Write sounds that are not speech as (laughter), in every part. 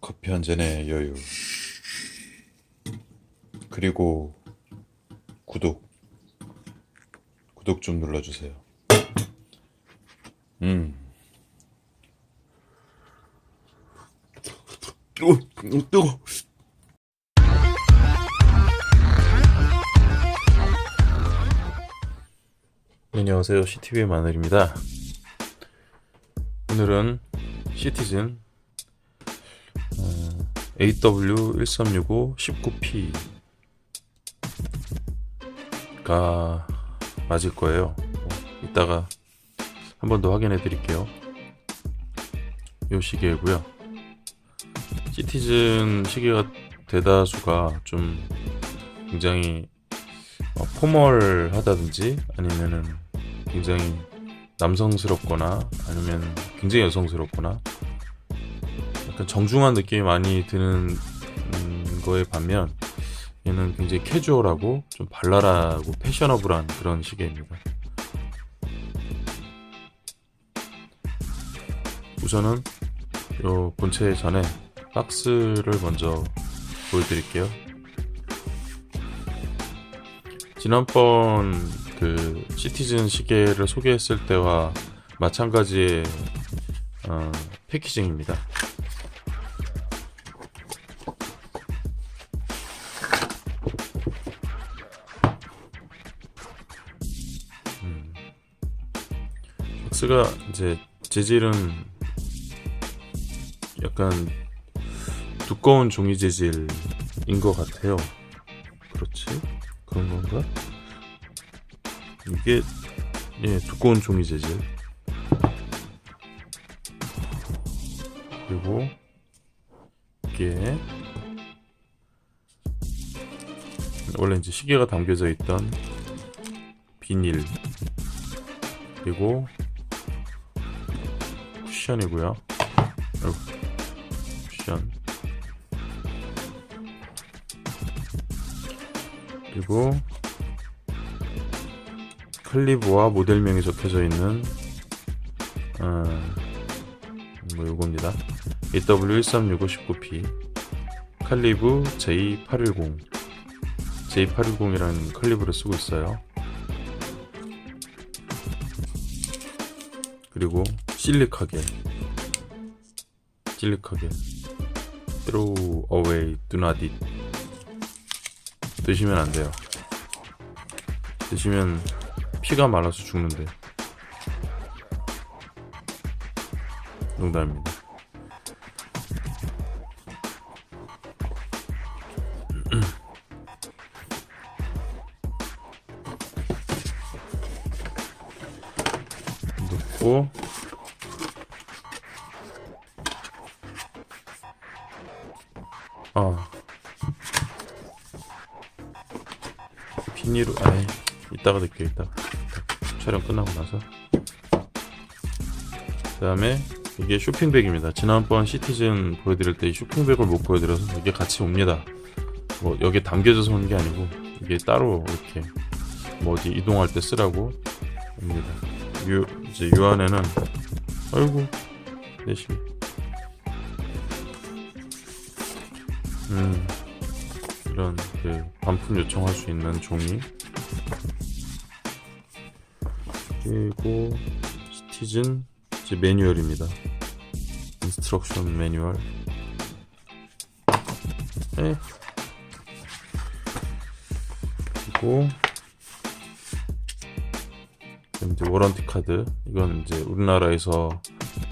커피 한 잔의 여유. 그리고 구독. 구독 좀 눌러주세요. 음. 어, 뜨거. 안녕하세요. CTV의 마늘입니다. 오늘은 시티즌 어, AW1365 19P가 맞을 거예요. 어, 이따가 한 번 더 확인해 드릴게요. 요 시계고요. 시티즌 시계가 대다수가 좀 굉장히 어, 포멀하다든지 아니면은 굉장히 남성스럽거나 아니면 굉장히 여성스럽거나 약간 정중한 느낌이 많이 드는 음, 거에 반면 얘는 굉장히 캐주얼하고 좀 발랄하고 패셔너블한 그런 시계입니다. 우선은 요 본체 전에 박스를 먼저 보여드릴게요. 지난번 그 시티즌 시계를 소개했을 때와 마찬가지의 어, 패키징입니다. 박스가 이제 재질은 약간 두꺼운 종이 재질인 것 같아요. 그렇지? 그런 건가? 이게 예 두꺼운 종이 재질 그리고 이게 원래 이제 시계가 담겨져 있던 비닐 그리고 쿠션이고요 쿠션 그리고 클리브와 모델명이 적혀져 있는 어, 뭐 요겁니다. AW136519P 칼리브 J810 J810이라는 칼리브를 쓰고 있어요. 그리고 실리카겔 실리카겔 throw away do not eat 드시면 안 돼요. 드시면 피가 말라서 죽는데. 농담입니다. 아 비닐로 아이 이따가 넣을게요 이따가. 촬영 끝나고 나서. 그 다음에 이게 쇼핑백입니다. 지난번 시티즌 보여드릴 때 이 쇼핑백을 못 보여드려서 이게 같이 옵니다. 뭐 여기에 담겨져서 오는 게 아니고 이게 따로 이렇게 뭐 어디 이동할 때 쓰라고 옵니다. 요 이제 요 안에는 아이고 내심 음 이런 그 반품 요청할 수 있는 종이 그리고 시티즌 이제 매뉴얼입니다. 인스트럭션 매뉴얼. 네. 그리고 이제 워런티 카드. 이건 이제 우리나라에서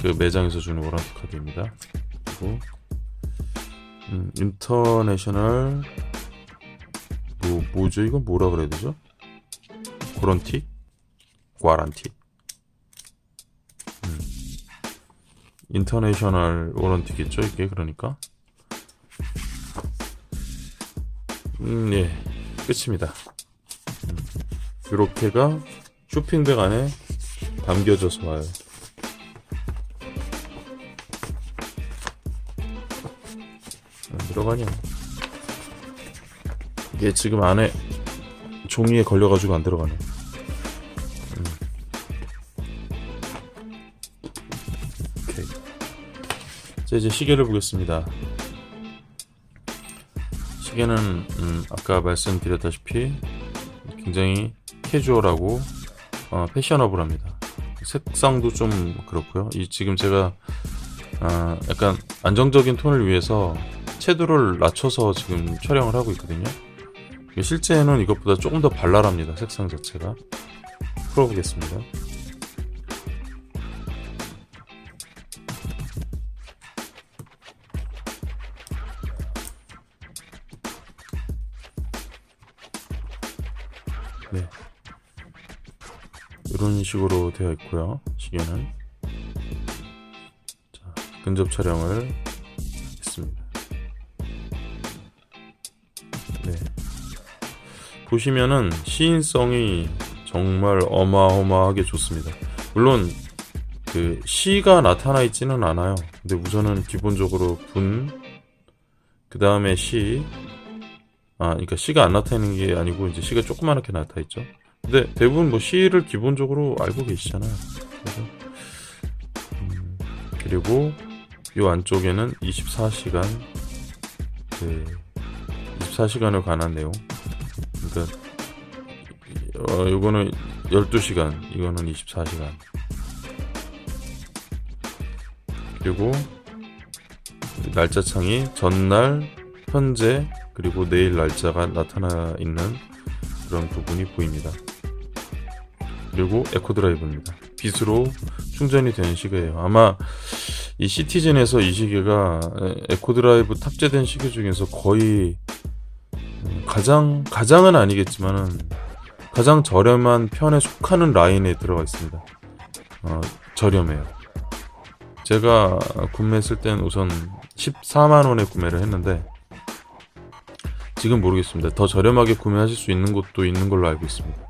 그 매장에서 주는 워런티 카드입니다. 그리고 음, 인터내셔널 뭐 뭐죠? 이건 뭐라 그래야 되죠? 고런티? 과란티. 음. 인터내셔널 워런티겠죠, 이게 그러니까. 음, 예. 끝입니다. 음. 이렇게가 쇼핑백 안에 담겨져서 와요. 들어가냐? 이게 지금 안에 종이에 걸려가지고 안 들어가네. 오케이. 자 이제 시계를 보겠습니다. 시계는 음, 아까 말씀드렸다시피 굉장히 캐주얼하고 어, 패셔너블합니다. 색상도 좀 그렇고요. 이 지금 제가 아, 약간 안정적인 톤을 위해서 채도를 낮춰서 지금 촬영을 하고 있거든요. 실제는 이것보다 조금 더 발랄합니다. 색상 자체가. 풀어보겠습니다. 네. 이런 식으로 되어 있고요. 시계는. 자, 근접 촬영을 보시면은 시인성이 정말 어마어마하게 좋습니다. 물론 그 시가 나타나 있지는 않아요. 근데 우선은 기본적으로 분, 그 다음에 시, 아, 그러니까 시가 안 나타나는 게 아니고 이제 시가 조그맣게 나타나 있죠. 근데 대부분 뭐 시를 기본적으로 알고 계시잖아요. 그래서 음, 그리고 이 안쪽에는 24시간 그 24시간에 관한 내용. 그러니까 어, 요거는 12시간, 이거는 24시간. 그리고 날짜 창이 전날, 현재, 그리고 내일 날짜가 나타나 있는 그런 부분이 보입니다. 그리고 에코 드라이브입니다. 빛으로 충전이 되는 시계예요. 아마 이 시티즌에서 이 시계가 에코 드라이브 탑재된 시계 중에서 거의 음, 가장 가장은 아니겠지만은 가장 저렴한 편에 속하는 라인에 들어가 있습니다. 어, 저렴해요. 제가 구매했을 땐 우선 14만 원에 구매를 했는데 지금 모르겠습니다. 더 저렴하게 구매하실 수 있는 곳도 있는 걸로 알고 있습니다.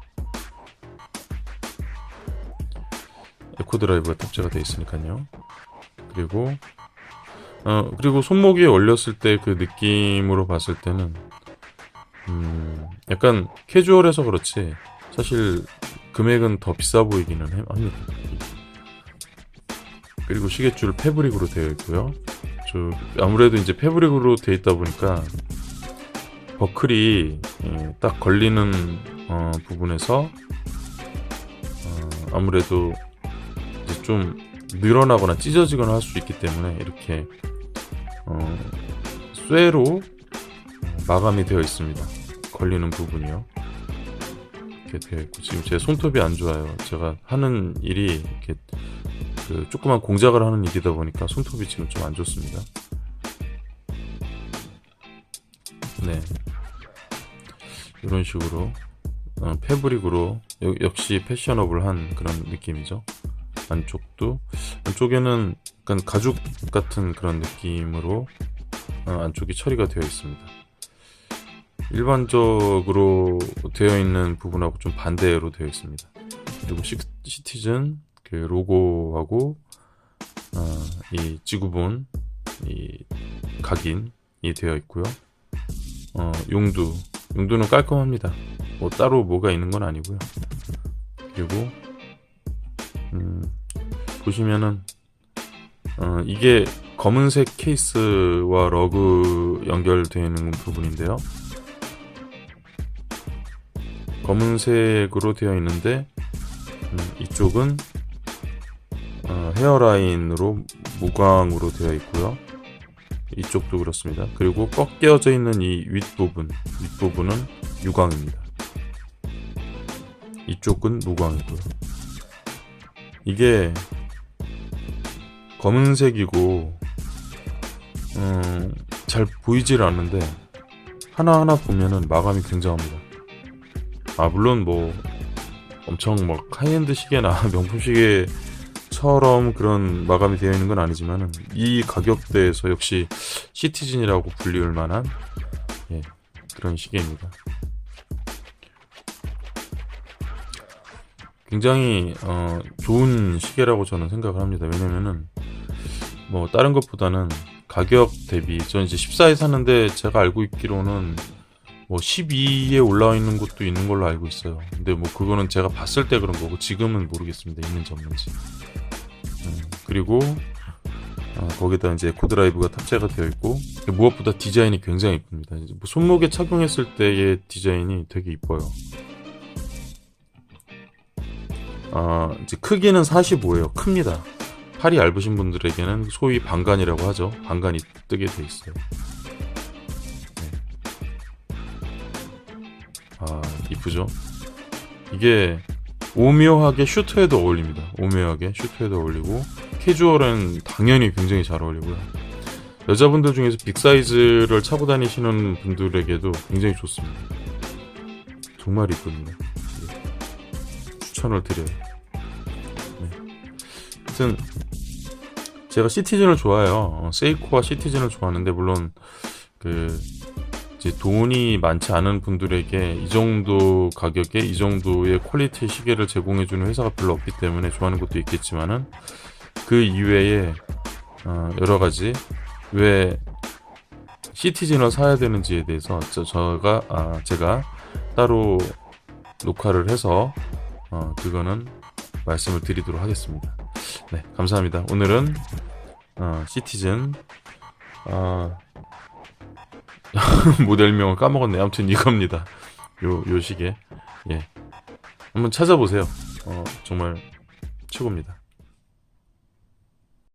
에코 드라이브가 탑재가 되어 있으니까요. 그리고 어 그리고 손목에 올렸을 때 그 느낌으로 봤을 때는 음 약간 캐주얼해서 그렇지 사실 금액은 더 비싸 보이기는 해- 합니다. 그리고 시계줄 패브릭으로 되어 있고요. 저 아무래도 이제 패브릭으로 되어 있다 보니까 버클이 예, 딱 걸리는 어, 부분에서 어, 아무래도 좀 늘어나거나 찢어지거나 할 수 있기 때문에 이렇게 어, 쇠로 어, 마감이 되어 있습니다. 걸리는 부분이요. 이렇게 되어 있고 지금 제 손톱이 안 좋아요. 제가 하는 일이 이렇게 그 조그만 공작을 하는 일이다 보니까 손톱이 지금 좀 안 좋습니다. 네. 이런 식으로 어, 패브릭으로 여- 역시 패셔너블한 그런 느낌이죠. 안쪽도 안쪽에는 약간 가죽 같은 그런 느낌으로 어, 안쪽이 처리가 되어 있습니다. 일반적으로 되어 있는 부분하고 좀 반대로 되어 있습니다. 그리고 시, 시티즌 그 로고하고 어, 이 지구본 이 각인이 되어 있고요. 어, 용두 용두는 깔끔합니다. 뭐 따로 뭐가 있는 건 아니고요. 그리고 음, 보시면은 어, 이게 검은색 케이스와 러그 연결되어 있는 부분인데요. 검은색으로 되어 있는데 음, 이쪽은 어, 헤어라인으로 무광으로 되어 있고요. 이쪽도 그렇습니다. 그리고 꺾여져 있는 이 윗부분, 윗부분은 유광입니다. 이쪽은 무광이고요. 이게 검은색이고 음, 잘 보이질 않는데 하나하나 보면은 마감이 굉장합니다. 아 물론 뭐 엄청 막 하이엔드 시계나 (laughs) 명품 시계처럼 그런 마감이 되어 있는 건 아니지만은 이 가격대에서 역시 시티즌이라고 불리울 만한 예, 그런 시계입니다. 굉장히 어, 좋은 시계라고 저는 생각을 합니다. 왜냐면은 뭐 다른 것보다는 가격 대비 저는 이제 14에 샀는데 제가 알고 있기로는 뭐 12에 올라와 있는 곳도 있는 걸로 알고 있어요. 근데 뭐 그거는 제가 봤을 때 그런 거고 지금은 모르겠습니다. 있는지 없는지. 음, 그리고 어, 거기다 이제 코드라이브가 탑재가 되어 있고 무엇보다 디자인이 굉장히 이쁩니다. 뭐 손목에 착용했을 때의 디자인이 되게 이뻐요. 아, 이제 크기는 45예요. 큽니다. 팔이 얇으신 분들에게는 소위 방간이라고 하죠. 방간이 뜨게 돼 있어요. 아, 이쁘죠? 이게 오묘하게 슈트에도 어울립니다. 오묘하게 슈트에도 어울리고 캐주얼은 당연히 굉장히 잘 어울리고요. 여자분들 중에서 빅사이즈를 차고 다니시는 분들에게도 굉장히 좋습니다. 정말 이쁩니다. 네. 추천을 드려요. 네. 하여튼 제가 시티즌을 좋아해요. 어, 세이코와 시티즌을 좋아하는데 물론 그 이제 돈이 많지 않은 분들에게 이 정도 가격에 이 정도의 퀄리티 시계를 제공해주는 회사가 별로 없기 때문에 좋아하는 것도 있겠지만은 그 이외에 어, 여러 가지 왜 시티즌을 사야 되는지에 대해서 저, 저가 아, 제가 따로 녹화를 해서 어, 그거는 말씀을 드리도록 하겠습니다. 네, 감사합니다. 오늘은 어, 시티즌 어, (laughs) 모델명을 까먹었네. 아무튼 이겁니다. 요, 요 시계. 예. 한번 찾아보세요. 어, 정말 최고입니다.